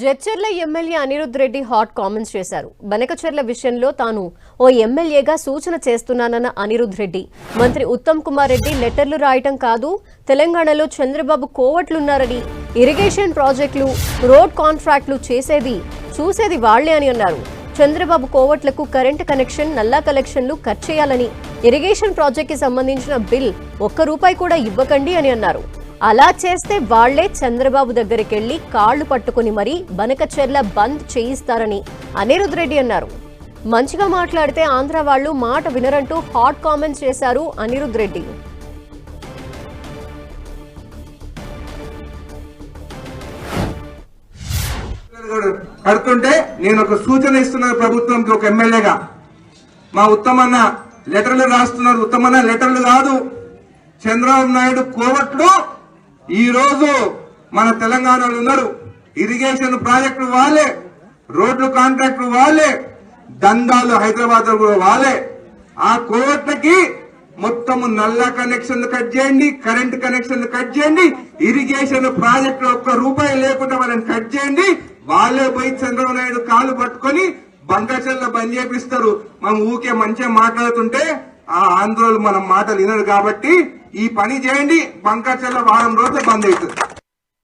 Jadcherla MLA Anirudh Reddy hot comments చేశారు. బనకచర్ల విషయంలో తాను ఓ ఎమ్మెల్యేగా సూచన చేస్తున్నానన్న అనిరుద్ రెడ్డి. మంత్రి ఉత్తమ్ కుమార్ రెడ్డి లెటర్లు రాయటం కాదు తెలంగాణలో చంద్రబాబు కోవట్లున్నారని ఇరిగేషన్ ప్రాజెక్టులు రోడ్ కాంట్రాక్టులు చేసేది చూసేది వాళ్ళే అని అన్నారు. చంద్రబాబు కోవట్లకు కరెంటు కనెక్షన్ నల్లా కలెక్షన్లు కట్ చేయాలని ఇరిగేషన్ ప్రాజెక్ట్కి సంబంధించిన బిల్ ఒక్క రూపాయి కూడా ఇవ్వకండి అని అన్నారు. అలా చేస్తే వాళ్ళే చంద్రబాబు దగ్గరికి వెళ్ళి కాళ్ళు పట్టుకుని మరీ బనకచెర్ల బంద్ చేయిస్తారని అనిరుద్ రెడ్డి అన్నారు. మంచిగా మాట్లాడితే ఆంధ్ర వాళ్ళు మాట వినరంటూ హాట్ కామెంట్స్ చేశారు అనిరుద్ రెడ్డి. కడుతుంటే నేను ఒక సూచన ఇస్తున్నాను ప్రభుత్వంకి ఒక ఎమ్మెల్యేగా. మా ఉత్తమన్న లెటర్లు రాస్తున్నారు. ఉత్తమన్న లెటర్లు కాదు. చంద్రబాబు నాయుడు కోవట్లు ఈ రోజు మన తెలంగాణలో ఉన్నారు. ఇరిగేషన్ ప్రాజెక్టులు వాళ్ళే. రోడ్లు కాంట్రాక్టులు వాళ్ళే. దందాలు హైదరాబాద్ కూడా వాళ్ళే. ఆ కోట్లకి మొత్తము నల్ల కనెక్షన్ కట్ చేయండి కరెంట్ కనెక్షన్ కట్ చేయండి ఇరిగేషన్ ప్రాజెక్టు ఒక్క రూపాయి లేకుండా వాళ్ళని కట్ చేయండి వాళ్ళే పోయి చంద్రబాబు నాయుడు కాలు పట్టుకొని బంగాచెల్ల బంద్ చేపిస్తారు. మనం ఊకే మంచిగా మాట్లాడుతుంటే ఆ ఆంధ్రోలు మనం మాటలు వినరు కాబట్టి ఈ పని చేయండి బంకాచెల్ల వారం రోజులు బంద్ అవుతుంది.